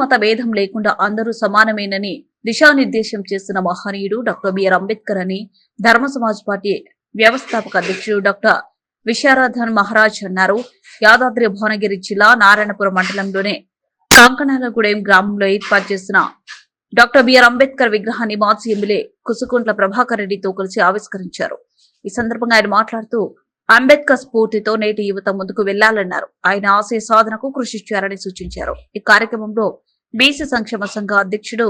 మత భేదం లేకుండా అందరూ సమానమేనని దిశానిర్దేశం చేసిన మహనీయుడు డాక్టర్ బిఆర్ అంబేద్కర్ అని ధర్మ సమాజ్ పార్టీ వ్యవస్థాపక అధ్యక్షుడు డాక్టర్ విశారాధన్ మహారాజ్ అన్నారు. యాదాద్రి భువనగిరి జిల్లా నారాయణపురం మండలంలోనే కాంకణాలగూడెం గ్రామంలో ఏర్పాటు చేసిన డాక్టర్ బిఆర్ అంబేద్కర్ విగ్రహాన్ని మాజీ ఎమ్మెల్యే కుసుకుంట్ల ప్రభాకర్ రెడ్డితో కలిసి ఆవిష్కరించారు. ఈ సందర్భంగా ఆయన మాట్లాడుతూ అంబేద్కర్ స్ఫూర్తితో నేటి యువత ముందుకు వెళ్ళాలన్నారు ఆయన ఆశయ సాధనకు కృషి చేయాలని సూచించారు. ఈ కార్యక్రమంలో బీసీ సంక్షేమ సంఘ అధ్యక్షుడు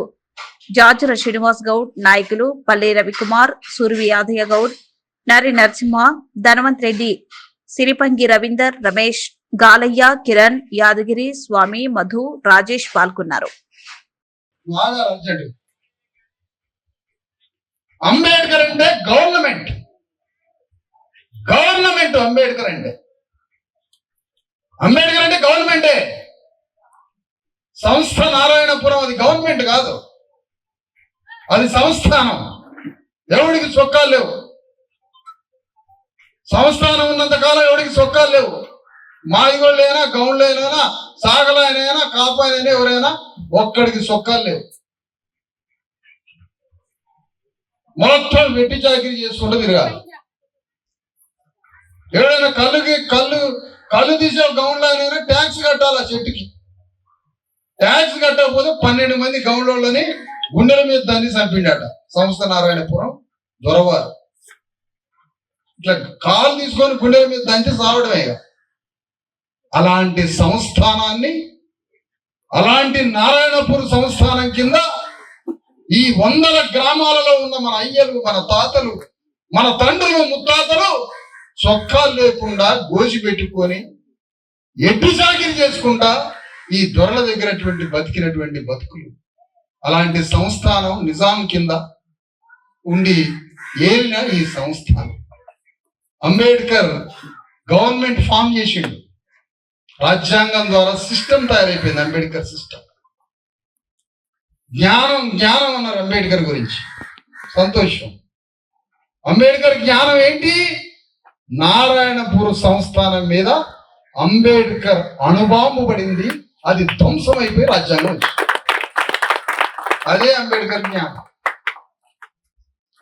జాజుల శ్రీనివాస్ గౌడ్ నాయకులు పల్లె రవికుమార్ సూర్వి యాదయ్య గౌడ్ నరి నరసింహ ధనవంత్ రెడ్డి సిరిపంగి రవీందర్ రమేష్ గాలయ్య కిరణ్ యాదగిరి స్వామి మధు రాజేష్ పాల్గొన్నారు. అంబేద్కర్ అంటే గవర్నమెంట్. గవర్నమెంట్ అంబేద్కర్ అంటే అంబేద్కర్ అంటే గవర్నమెంటే. సంస్థ నారాయణపురం అది గవర్నమెంట్ కాదు. అది సంస్థానం. ఎవడికి చొక్కాలు లేవు? సంస్థానం ఉన్నంత కాలం ఎవడికి చొక్కాలు లేవు? మాదిగోళ్ళైనా గౌండ్లైనా సాగలైనా కాపాయనైనా ఎవరైనా ఒక్కడికి చొక్కాలు లేవు. మొత్తం వెట్టి చాకరీ చేసుకుంటూ తిరగాలి. ఎవరైనా కళ్ళుకి కళ్ళు కళ్ళు తీసే గౌండ్లైనా ట్యాక్స్ కట్టాలి ఆ చెట్టుకి. ట్యాక్స్ కట్టకపోతే పన్నెండు మంది గౌండ్లని గుండెల మీద దాన్ని చంపిండట. సంస్థ నారాయణపురం దొరవారు. ఇట్లా కాలు తీసుకొని గుండెల మీద దంచి సావడమే అలాంటి సంస్థానాన్ని అలాంటి నారాయణపూర్ సంస్థానం కింద ఈ వందల గ్రామాలలో ఉన్న మన అయ్యలు మన తాతలు మన తండ్రులు ముత్తాతలు చొక్కాలు లేకుండా గోజి పెట్టుకొని ఎడ్డు సాగిరి చేసుకుంటా ఈ దొరల దగ్గరటువంటి బతికినటువంటి బతుకులు. అలాంటి సంస్థానం నిజాం కింద ఉండి ఏలిన ఈ సంస్థానం. అంబేద్కర్ గవర్నమెంట్ ఫామ్ చేసిండు. రాజ్యాంగం ద్వారా సిస్టమ్ తయారైపోయింది అంబేద్కర్ సిస్టమ్. జ్ఞానం జ్ఞానం అన్నారు అంబేద్కర్ గురించి. సంతోషం. అంబేద్కర్ జ్ఞానం ఏంటి? నారాయణపూర్ సంస్థానం మీద అంబేద్కర్ అణుబాంబు పడింది అది ధ్వంసం రాజ్యాంగం అదే అంబేద్కర్ జ్ఞానం.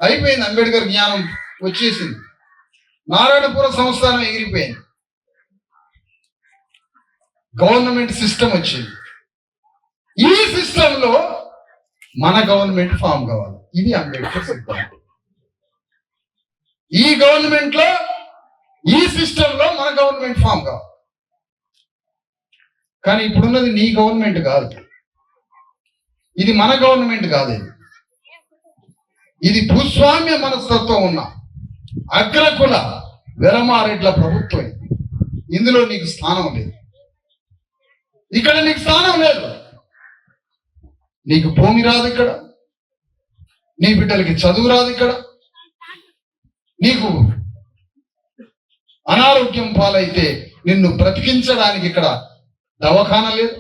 అయిపోయింది అంబేద్కర్ జ్ఞానం వచ్చేసింది. నారాయణపుర సంస్థానం ఎగిరిపోయింది. గవర్నమెంట్ సిస్టమ్ వచ్చింది. ఈ సిస్టంలో మన గవర్నమెంట్ ఫామ్ కావాలి. ఇది అంబేద్కర్ సిద్ధాంతం. ఈ గవర్నమెంట్లో ఈ సిస్టమ్లో మన గవర్నమెంట్ ఫామ్ కావాలి. కానీ ఇప్పుడున్నది నీ గవర్నమెంట్ కాదు. ఇది మన గవర్నమెంట్ కాదు ఇది. ఇది భూస్వామ్య మనస్తత్వం ఉన్న అగ్రకుల విరమారెడ్ల ప్రభుత్వం ఇందులో నీకు స్థానం లేదు. ఇక్కడ నీకు స్థానం లేదు. నీకు భూమి రాదు ఇక్కడ. నీ బిడ్డలకి చదువు రాదు ఇక్కడ. నీకు అనారోగ్యం పాలైతే నిన్ను బ్రతికించడానికి ఇక్కడ దవాఖాన లేదు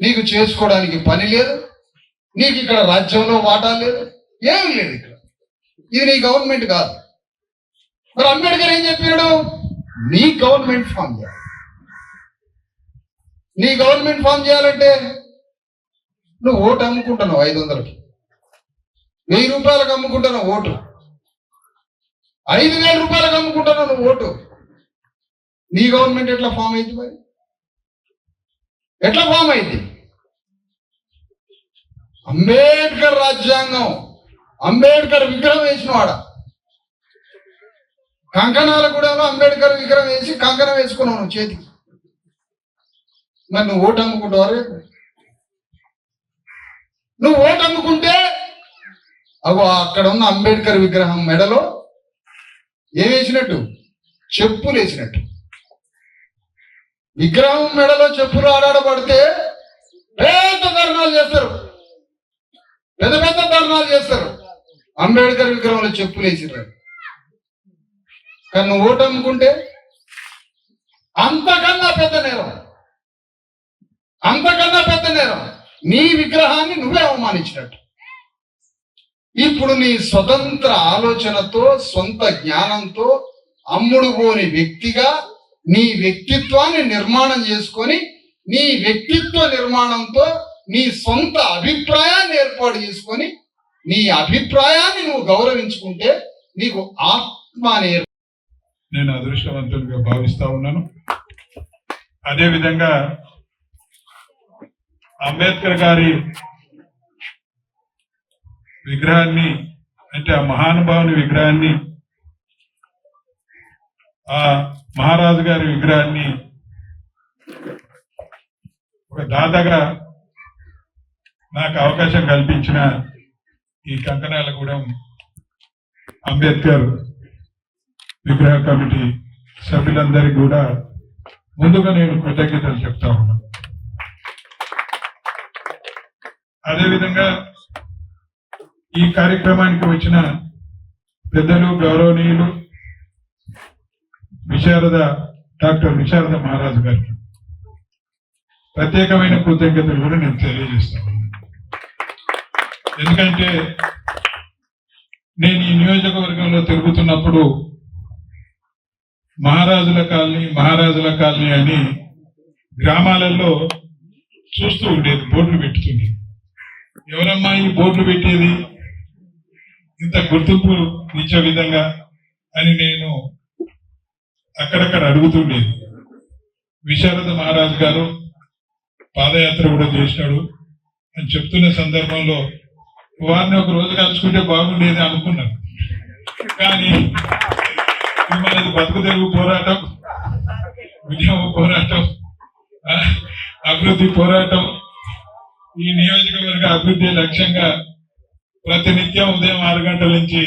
నీకు చేసుకోవడానికి పని లేదు నీకు ఇక్కడ రాజ్యంలో వాటా లేదు ఏమీ లేదు ఇక్కడ. ఇది నీ గవర్నమెంట్ కాదు. మరి అంబేద్కర్ ఏం చెప్పాడు నీ గవర్నమెంట్ ఫామ్ చేయాలి. నీ గవర్నమెంట్ ఫామ్ చేయాలంటే నువ్వు ఓటు అమ్ముకుంటున్నావు ఐదు వందలకి. వెయ్యి రూపాయలకు అమ్ముకుంటున్నావు ఓటు. ఐదు వేల రూపాయలకు అమ్ముకుంటున్నావు నువ్వు ఓటు. నీ గవర్నమెంట్ ఎట్లా ఫామ్ అయింది మరి? ఎట్లా ఫామ్ అయింది? అంబేద్కర్ రాజ్యాంగం అంబేద్కర్ విగ్రహం వేసిన వాడ? కంకణాల కూడా అంబేద్కర్ విగ్రహం వేసి కంకణం వేసుకున్నావు నువ్వు చేతికి. మరి నువ్వు ఓటు అమ్ముకుంటావా నువ్వు ఓటు అమ్ముకుంటే అగో అక్కడ ఉన్న అంబేద్కర్ విగ్రహం మెడలో ఏం వేసినట్టు? చెప్పులు వేసినట్టు. విగ్రహం మెడలో చెప్పులు ఆడాడబడితే పెద్ద ధర్నాలు చేస్తారు. పెద్ద పెద్ద ధర్నాలు చేస్తారు. అంబేద్కర్ విగ్రహంలో చెప్పులు వేసిర్రు. కానీ నువ్వు ఓటు అమ్ముకుంటే అంతకన్నా పెద్ద నేరం. అంతకన్నా పెద్ద నేరం. నీ విగ్రహాన్ని నువ్వే అవమానించినట్టు. ఇప్పుడు నీ స్వతంత్ర ఆలోచనతో సొంత జ్ఞానంతో అమ్ముడు పోని వ్యక్తిగా నీ వ్యక్తిత్వాన్ని నిర్మాణం చేసుకొని నీ వ్యక్తిత్వ నిర్మాణంతో నీ సొంత అభిప్రాయాన్ని ఏర్పాటు చేసుకొని నీ అభిప్రాయాన్ని నువ్వు గౌరవించుకుంటే నీకు ఆత్మ అనే నేను అదృష్టవంతుడిగా భావిస్తా ఉన్నాను. అదేవిధంగా అంబేద్కర్ గారి విగ్రహాన్ని అంటే ఆ మహానుభావుని విగ్రహాన్ని ఆ మహారాజు గారి విగ్రహాన్ని ఒక దాతగా నాకు అవకాశం కల్పించిన ఈ కంకణాలగూడెం అంబేద్కర్ విగ్రహ కమిటీ సభ్యులందరికీ కూడా ముందుగా నేను కృతజ్ఞతలు చెప్తా ఉన్నాను. అదేవిధంగా ఈ కార్యక్రమానికి వచ్చిన పెద్దలు గౌరవనీయులు విశారద డాక్టర్ విశారద మహారాజు గారికి ప్రత్యేకమైన కృతజ్ఞతలు కూడా నేను తెలియజేస్తాను ఎందుకంటే నేను ఈ నియోజకవర్గంలో తిరుగుతున్నప్పుడు మహారాజుల కాలనీ మహారాజుల కాలనీ అని గ్రామాలలో చూస్తూ ఉండేది బోర్డులు పెట్టుతుంది ఎవరమ్మా ఈ బోర్డులు పెట్టేది? ఇంత గుర్తింపు ఇచ్చే విధంగా అని నేను అక్కడక్కడ అడుగుతుండేది విశారద మహారాజు గారు పాదయాత్ర కూడా చేసినాడు అని చెప్తున్న సందర్భంలో వారిని ఒక రోజు కలుసుకుంటే బాగుండేది అనుకున్నాను. కానీ మిమ్మల్ని మనది బతుకు పోరాటం ఉద్యమ పోరాటం అభివృద్ధి పోరాటం ఈ నియోజకవర్గ అభివృద్ధి లక్ష్యంగా ప్రతినిత్యం ఉదయం ఆరు గంటల నుంచి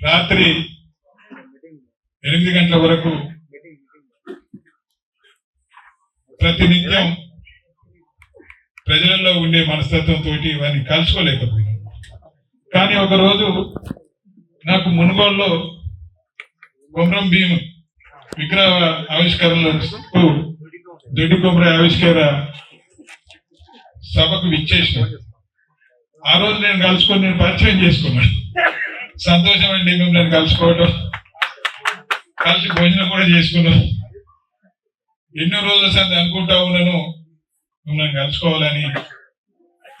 రాత్రి ఎనిమిది గంటల వరకు ప్రతినిత్యం ప్రజలలో ఉండే మనస్తత్వంతో వారిని కలుసుకోలేకపోయినా. కానీ ఒకరోజు నాకు మునుగోడులో కొమరం భీమ్ విగ్రహ ఆవిష్కరణలకు దొడ్డి కొమర ఆవిష్కర సభకు విచ్చేసిన. ఆ రోజు నేను కలుసుకొని నేను పరిచయం చేసుకున్నాను. సంతోషం అండి మిమ్మల్ని కలుసుకోవడం కలిసి భోజనం కూడా చేసుకున్నాం. ఎన్నో రోజుల సంది అనుకుంటా ఉన్నాను. మిమ్మల్ని కలుసుకోవాలని.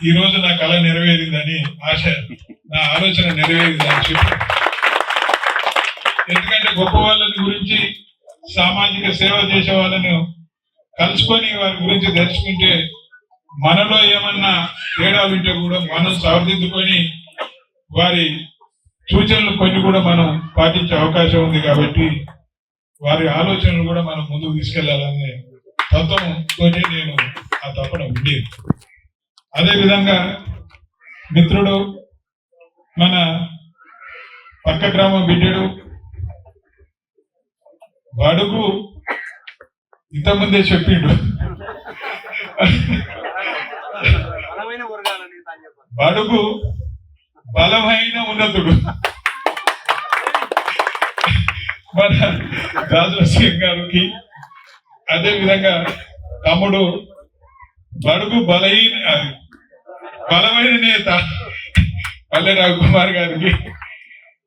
ఈ రోజు నా కళ నెరవేరిందని ఆశ నా ఆలోచన నెరవేరిందని చెప్పి. ఎందుకంటే గొప్ప వాళ్ళని గురించి సామాజిక సేవ చేసే వాళ్ళను కలుసుకొని వారి గురించి తెలుసుకుంటే మనలో ఏమన్నా తేడా ఉంటే కూడా మనం సవరించుకొని వారి సూచనలు కొన్ని కూడా మనం పాటించే అవకాశం ఉంది కాబట్టి వారి ఆలోచనలు కూడా మనం ముందుకు తీసుకెళ్ళాలనే తత్వంతో నేను ఆ తపన ఉండేది. అదే విధంగా మిత్రుడు మన పక్క గ్రామం బిడ్డడు బడుగు ఇంతకుముందే చెప్పిండు. బలమైన వర్గాలని తాను చెప్పాలి బడుగు బలమైన ఉన్నతుడు. మన రాజుల గారికి అదే విధంగా తమ్ముడు బడుగు బలహీన బలమైన నేత పల్లె రవికుమార్ గారికి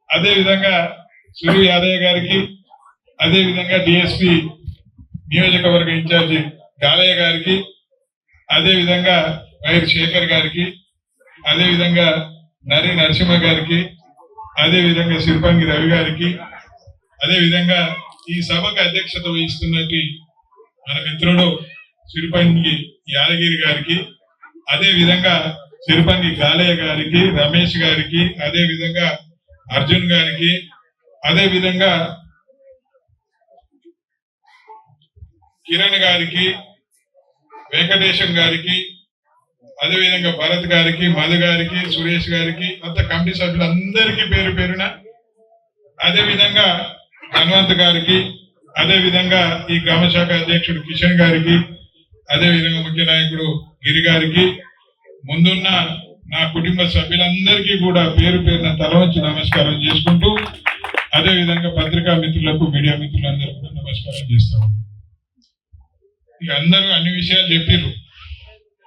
అదే విధంగా సూర్య యాదయ్య గారికి అదే విధంగా డిఎస్పి నియోజకవర్గ ఇన్ఛార్జి గాలయ్య గారికి అదే విధంగా వైర్ శేఖర్ గారికి అదే విధంగా నరి నరసింహ గారికి అదే విధంగా శిల్పంగి రవి గారికి అదే విధంగా ఈ సభకు అధ్యక్షత వహిస్తున్నట్టు మన మిత్రుడు శిల్పంగి యాదగిరి గారికి అదే విధంగా శిల్పంగి గాలయ్య గారికి రమేష్ గారికి అదే విధంగా అర్జున్ గారికి అదే విధంగా కిరణ్ గారికి వెంకటేశం గారికి అదేవిధంగా భరత్ గారికి మధు గారికి సురేష్ గారికి అంత కమిటీ సభ్యులందరికీ పేరు పేరున అదే విధంగా హనుమంత్ గారికి అదే విధంగా ఈ గ్రామ శాఖ అధ్యక్షుడు కిషన్ గారికి అదే విధంగా ముఖ్య నాయకుడు గిరి గారికి ముందున్న నా కుటుంబ సభ్యులందరికీ కూడా పేరు పేరున తల వచ్చి నమస్కారం చేసుకుంటూ అదే విధంగా పత్రికా మిత్రులకు మీడియా మిత్రులందరూ కూడా నమస్కారం చేస్తాము ఇక అందరూ అన్ని విషయాలు చెప్పిర్రు.